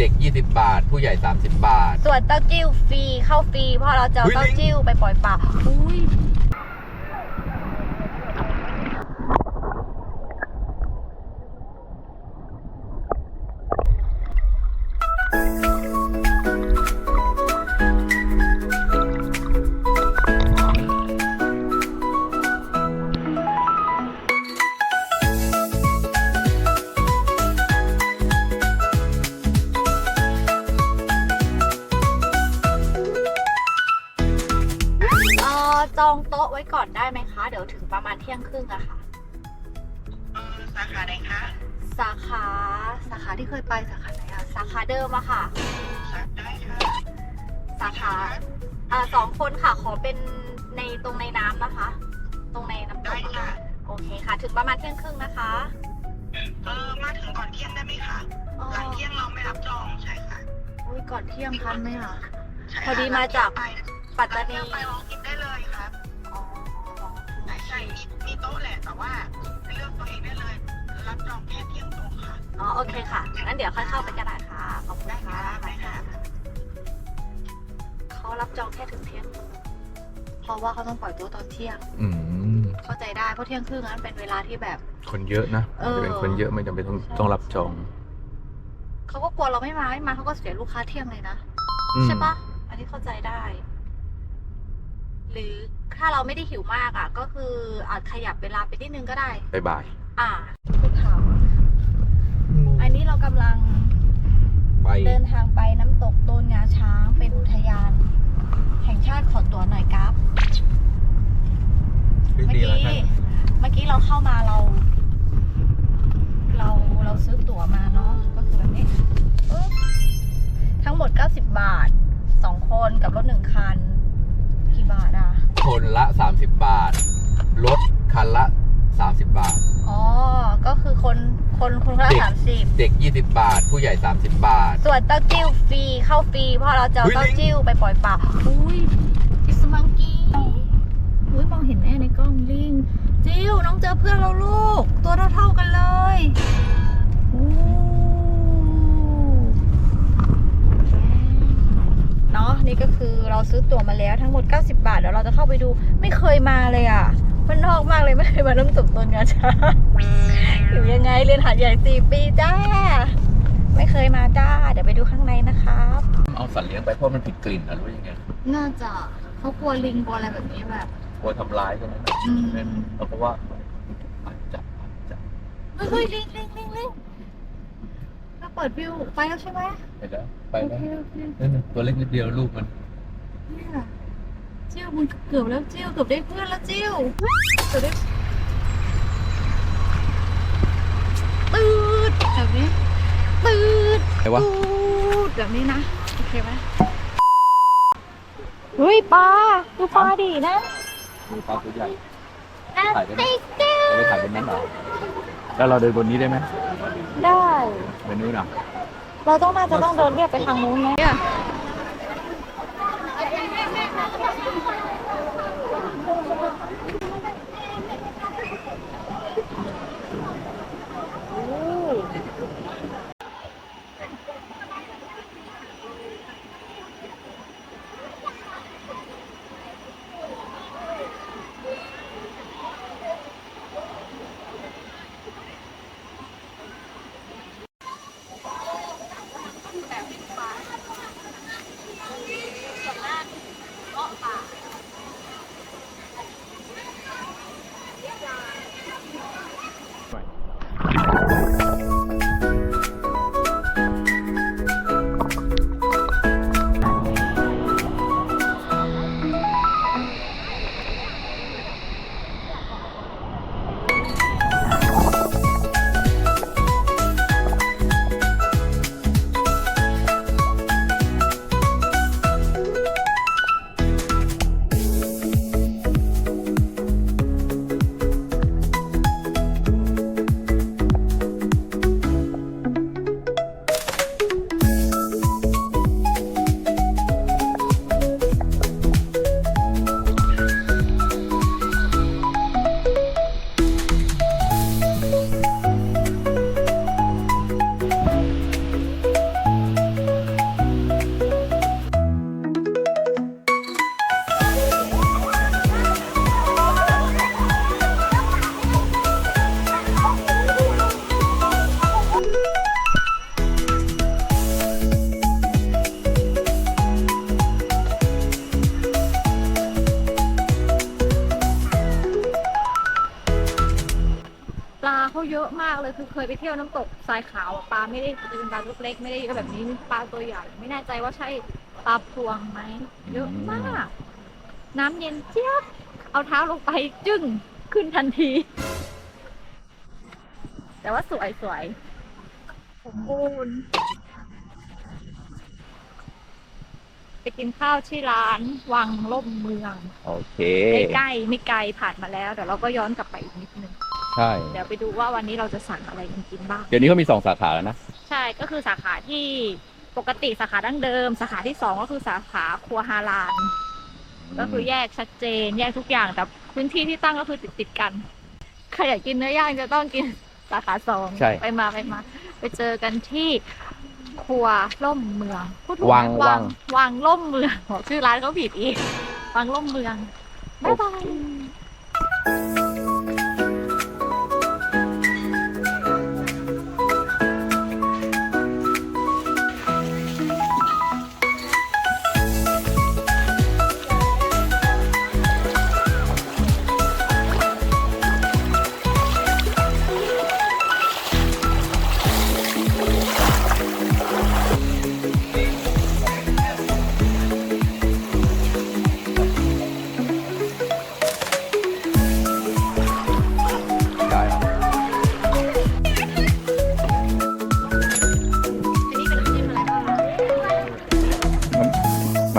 เด็ก 20 บาท ผู้ใหญ่ 30 บาท ส่วนเต้าจิ้วฟรีเข้าฟรีเพราะเราจะเอาเต้าจิ้วไปปล่อยป่าอุ้ย จองโต๊ะไว้ก่อนได้ไหมคะ เดี๋ยวถึงประมาณเที่ยงครึ่งอะค่ะ เออสาขาไหนคะ สาขาสาขาที่เคยไปสาขาไหนอะสาขาเดิมอะค่ะสาได้ค่ะสาขาอ่าสองคนค่ะขอเป็นในตรงในน้ำนะคะ ตรงในน้ำตได้กค่ะ โอเคค่ะ ถึงประมาณเที่ยงครึ่งนะคะเออมาถึงก่อนเที่ยงได้ไหมคะอ๋อหลังเที่ยงเราไม่รับจองใช่ค่ะ อุ้ยก่อนเที่ยงทันไหมอะใช่พอดีมาจากไปปัตหลัตางเที่นียงไป ลองกินได้เลยครับอ๋อใช่ใช่มีมีโต๊ะแหละแต่ว่าเลือกตัวเองได้เลย รับจองแค่เที่ยงตรงค่ะอ๋อโอเคค่ะ งั้นเดี๋ยวค่อยเข้าไปก็ได้ค่ะ ขอบคุณได้ค่ะค่ะได้ค่ะเขารับจองแค่ถึงเที่ยงคืนเพราะว่าเขาต้องปล่อยตัวตอนเที่ยง อืมเข้าใจได้ เพราะเที่ยงครึ่งนั้นเป็นเวลาที่แบบ คนเยอะนะเออ จะเป็นคนเยอะไม่จำเป็นต้องต้องรับจองเขาก็กลัวเราไม่มาไม่มาเขาก็เสียลูกค้าเที่ยงเลยนะ อืมใช่ปะอันนี้เข้าใจได้ หรือถ้าเราไม่ได้หิวมากอะ ก็คืออาจขยับเวลาไปนิดนึงก็ได้บายบาย อ่าคุณถามอันนี้เรากำลังไป เดินทางไปน้ำตกโตนงาช้าง เป็นอุทยาน แห่งชาติขอตัวหน่อยครับ เมื่อกี้เมื่อกี้เราเข้ามาเรา เราเราซื้อตั๋วมาเนาะก็คือแบบนี้ปึ๊บทั้งหมด 90 บาท 2 คนกับรถหนึ่งคันกี่บาทอะ คนละ 30 บาท รถคันละ 30 บาท อ๋อ ก็คือคนคนคนละเด็ก สามสิบเด็ก 20 บาท ผู้ใหญ่ 30 บาท ส่วนเต้าจิ้วฟรีเข้าฟรีเพราะเราจะเอาอุ๊ยเต้าจิ้วไปปล่อยป่าอุ้ยอิสมังกี้อุ้ยมองเห็นแม่ในกล้องลิง จิ้วน้องเจอเพื่อนเราลูก ตัวเท่าๆกันเลยอู้ เนาะนี่ก็คือเราซื้อตั๋วมาแล้วทั้งหมด 90 บาทเดี๋ยวเราจะเข้าไปดูไม่เคยมาเลยอะมันนอกมากเลยไม่เคยมาน้ำตกต้นงาช้างอยู่ยังไงเรียนหาดใหญ่สี่ปีจ้า ไม่เคยมาจ้า เดี๋ยวไปดูข้างในนะครับ เอาสัตว์เลี้ยงไปเพราะมันผิดกลิ่นอะรู้ยังไงน่าจะเขากลัวลิงกลัวอะไรแบบนี้แบบกลัวทำร้ายใช่ไหมอืมเราก็ว่าอาจจะอาจจะเฮ้ยเฮ้ยลิงลิงลิงลิง เราเปิดวิวไปแล้วใช่ไหมไปแล้วไปโอแล้วเคโอเคนั่นน่ะตัวเล็กนิดเดียวลูกมันเนี่ยเจิ้วมึงเกือบแล้วเจิ้วเกือบได้เพื่อนแล้วเจิ้วเกือบได้ตืดแบบนี้ตืดไงวะ ตูดแบบนี้นะโอเคไหมเฮ้ยปลาดูปลาดินะมีปลาตัวใหญ่นะถ่ายได้ไหม ติ๊กติ๊กเราไปถ่ายบนนั้นเหรอแล้วเราเดินบนนี้ได้ไหม ได้บนนู้นอะเราต้องน่าจะต้องเดินเรียบไปทางนู้นไหมอะ คือเคยไปเที่ยวน้ำตกทรายขาวอะปลาไม่ได้เป็นปลาลูกเล็กไม่ได้เยอะแบบนี้ปลาตัวใหญ่ไม่แน่ใจว่าใช่ปลาพวงไหมเยอะมาก น้ำเย็นเจี๊ยบเอาเท้าลงไปจึ้งขึ้นทันที แต่ว่าสวยสวยสมบูรณ์ไปกินข้าวที่ร้านวังล่มเมือง โอเค ใกล้ๆไม่ไกลผ่านมาแล้ว เดี๋ยวเราก็ย้อนกลับไปอีกนิดนึง ใช่ เดี๋ยวไปดูว่าวันนี้เราจะสั่งอะไรกันกินบ้าง เดี๋ยวนี้เขามีสองสาขาแล้วนะ ใช่ก็คือสาขาที่ปกติสาขาดั้งเดิม สาขาที่สองก็คือสาขาครัวฮาลาลก็คือแยกชัดเจน แยกทุกอย่างแต่พื้นที่ที่ตั้งก็คือติดติดๆกันใครอยากกินเนื้อย่างจะต้องกินสาขาสองใช่ ไปมาไปมา ไปเจอกันที่ครัวล่มเมืองพูดถูกไหมวังวัง วังล่มเมืองบอกชื่อร้านเขาผิดอีกวังล่มเมืองบ๊ายบาย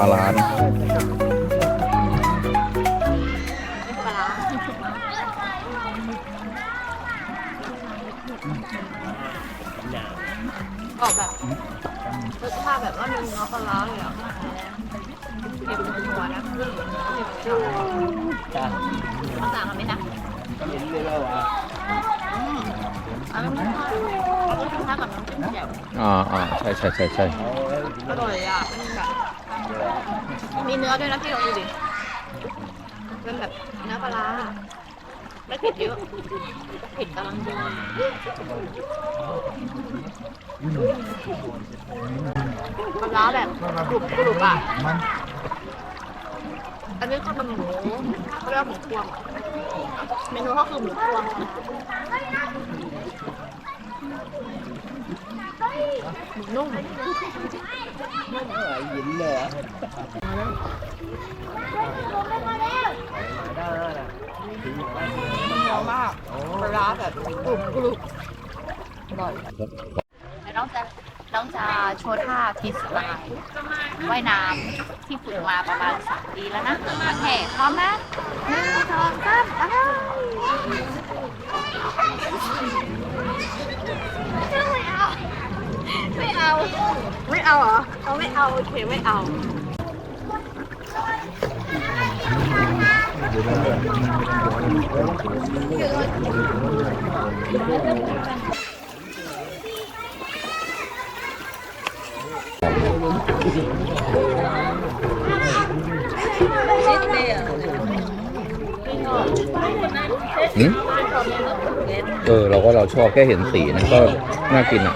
าร้านะปลาร้าออกแบบรสชาติแบบว่ามีเนื้อปลาร้าเลยอะเค็มนัวนะต้องสั่งกันไหมนะอืมอันนี้รสชาติกับน้ำจิ้มแจ่วอ่าอ่าใช่ใช่ใช่ใช่อร่อยอะ มีเนื้อด้วยนะพี่ลองดูดิเป็นแบบเนื้อปลาร้าไม่เผ็ดเยอะเผ็ดกำลังดีปลาร้าแบบกรุบกรุบอะอันนี้ก็เป็นหมูเขาเรียกว่าหมูพวงเมนูก็คือหมูพวง หมูนุ่มมันเลยอะมากปลาร้าแบบกรุบกรุบอร่อยแล้วน้องจะน้องจะโชว์ท่าพีสไลน์ว่ายน้ำที่ฝึกมาประมาณสามปีแล้วนะโอเคพร้อมนะหนึ่งสองสามไป ไม่เอา ไม่เอาเหรอเขาไม่เอาโอเคไม่เอา เออ เราก็เราชอบแค่เห็นสีนะก็น่ากินอะ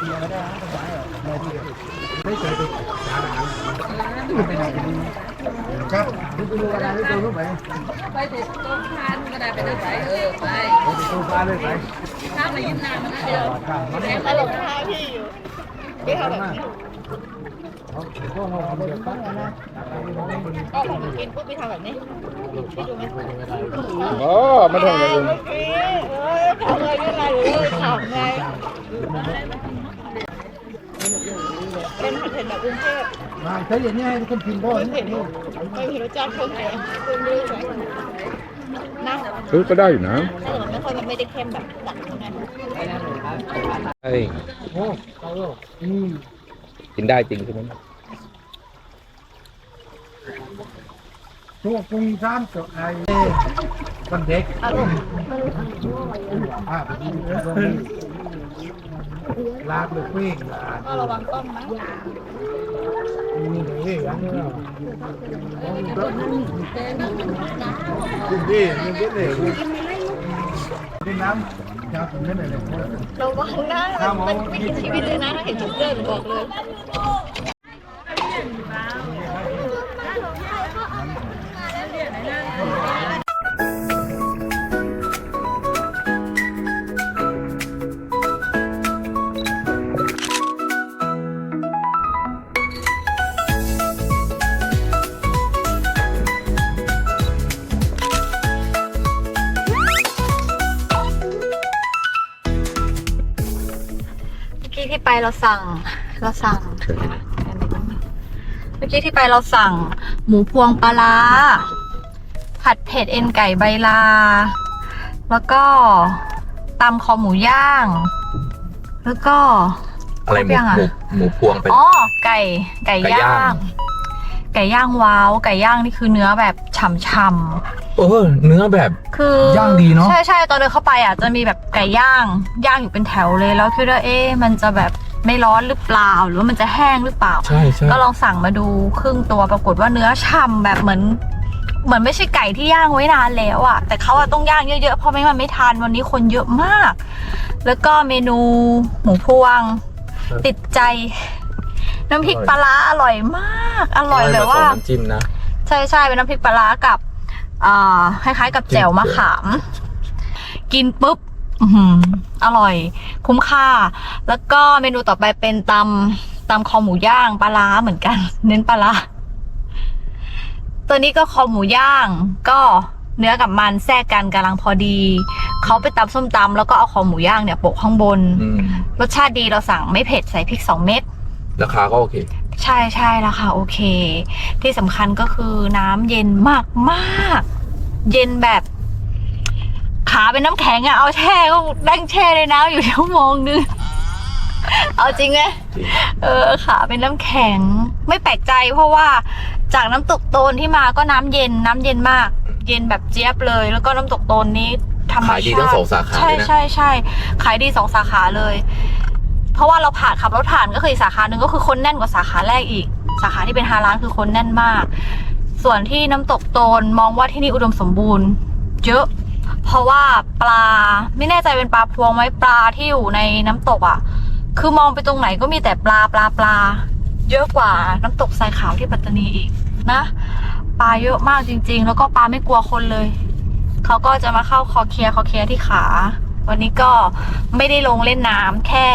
อร่อยไปติดโต๊ะทานก็ได้ไปด้ไหนเออไปถ้ามายิ้มนานมันก็เดียวตลกท่าพี่อยู่พี่ทำแบบนี้ก็ผมกินปุ๊บพี่ทำแบบนี้พี่ดูไหมอ๋อไม่ทำอะไรเลยเมื่อกี้เอ้ยทำอะไรไม่ไรเลยขำไง เป็นผัดเผ็ดแบบกรุงเทพมาใช้อย่างนี้ให้คนกินก่อนไม่เผ็ดไม่เผ็ดรสจัดเพิ่มเองเพิ่มด้วยใช่นะเออก็ได้อยู่นะแต่มันไม่ค่อยมันไม่ได้เค็มแบบจัดใช่ไหมใช่โอ้เอาเลยอืมกินได้จริงใช่ไหมตัวกรุงสามตัวไอ้วันเด็กอ่าลาบเลยปิ้งลาก็ระวังต้องนะนี่เลยอันนี้เราคุณพี่นี่ก็เลยกินน้ำยาวถึงไม่ไหนเลยระวังนะมันไม่คิดชีวิตเลยนะถ้าเห็นจุดเริ่มบอกเลย ไปเราสั่ง เราสั่งเมื่อกี้ที่ไปเราสั่ง หมูพวงปลาร้าผัดเผ็ดเอ็นไก่ใบลา แล้วก็ตำคอหมูย่าง แล้วก็อะไรหมูครบยังอะหมูหมูพวงเป็น อ๋อไก่ไก่ไก่ย่าย่างง ไก่ย่างว้าวไก่ย่างนี่คือเนื้อแบบฉ่ำๆเออเนื้อแบบคือย่างดีเนอะ ใช่ใช่ตอนเดินเข้าไปอะจะมีแบบไก่ย่างย่างอยู่เป็นแถวเลยแล้วคิดว่าเอ๊ะมันจะแบบไม่ร้อนหรือเปล่าหรือว่ามันจะแห้งหรือเปล่า ใช่ใช่ก็ลองสั่งมาดูครึ่งตัวปรากฏว่าเนื้อฉ่ำแบบเหมือน เหมือนไม่ใช่ไก่ที่ย่างไว้นานแล้วอะแต่เขาอะต้องย่างเยอะๆเพราะไม่งั้นไม่ทานวันนี้คนเยอะมาก แล้วก็เมนูหมูพวง ติดใจ น้ำพริกปลาร้าอร่อยมาก อร่อยแบบว่าผสมน้ำจิ้มนะใช่ใช่เป็นน้ำพริกปลาร้ากับอ่าคล้ายๆ กับแจ่วมะขาม กินปุ๊บอื้อหืออร่อย คุ้มค่า แล้วก็เมนูต่อไปเป็นตำตำคอหมูย่างปลาร้าเหมือนกัน เน้นปลาร้าตัวนี้ก็คอหมูย่าง ก็เนื้อกับมันแทรกกันกำลังพอดี เขาไปตำส้มตำแล้วก็เอาคอหมูย่างเนี่ยโปะข้างบนอืมรสชาติดีเราสั่งไม่เผ็ดใส่พริกสองเม็ด ราคาก็โอเค ใช่ใช่แล้วค่ะโอเค ที่สำคัญก็คือน้ำเย็นมากมากๆเย็นแบบ ขาเป็นน้ำแข็งอะเอาแช่ก็นั่งแช่ในน้ำอยู่ชั่วโมงนึงเอาจริงไหมจริงเออขาเป็นน้ำแข็ง ไม่แปลกใจเพราะว่าจากน้ำตกโตนที่มาก็น้ำเย็นน้ำเย็นมาก เย็นแบบเจี๊ยบเลย แล้วก็น้ำตกโตนนี้ธรรมขายดีชาทั้งติสองสาขาใช่เลยนะใช่ใช่ขายดีสองสาขาเลย เพราะว่าเราผ่านขับรถผ่านก็คือสาขาหนึ่งก็คือคนแน่นกว่าสาขาแรกอีก สาขาที่เป็นฮาร้านคือคนแน่นมาก ส่วนที่น้ำตกโตนมองว่าที่นี่อุดมสมบูรณ์ เยอะ เพราะว่าปลาไม่แน่ใจเป็นปลาพวงไหมปลาที่อยู่ในน้ำตกอะ คือมองไปตรงไหนก็มีแต่ปลาปลาปลา เยอะกว่าน้ำตกทรายขาวที่ปัตตานีอีกนะปลาเยอะมากจริง ๆ แล้วก็ปลาไม่กลัวคนเลยเขาก็จะมาเข้าคอเคลียร์คอเคลียร์ที่ขา วันนี้ก็ไม่ได้ลงเล่นน้ำแค่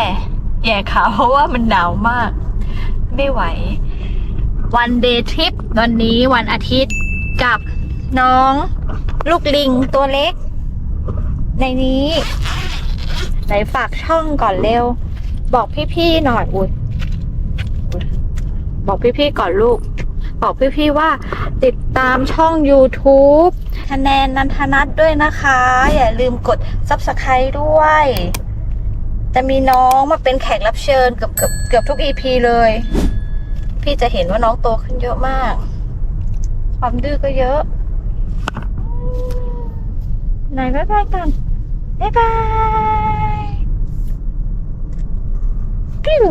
แย่ขาเพราะว่ามันหนาวมาก ไม่ไหว วันเดย์ทริปวันนี้วันอาทิตย์กับน้อง ลูกลิงตัวเล็ก ในนี้ไหนฝากช่องก่อนเร็ว บอกพี่ๆหน่อยอุยอุ๊ยบอกพี่ๆก่อนลูก บอกพี่ๆว่าติดตามช่อง YouTube คะแนนนันทนัทด้วยนะคะ อย่าลืมกด Subscribe ด้วย แต่มีน้องมาเป็นแขกรับเชิญเกือบเกือบเกือบทุกอีพีเลย พี่จะเห็นว่าน้องโตขึ้นเยอะมาก ความดื้อก็เยอะ ไหนบ๊ายบายกันบ๊ายบายกิ้ว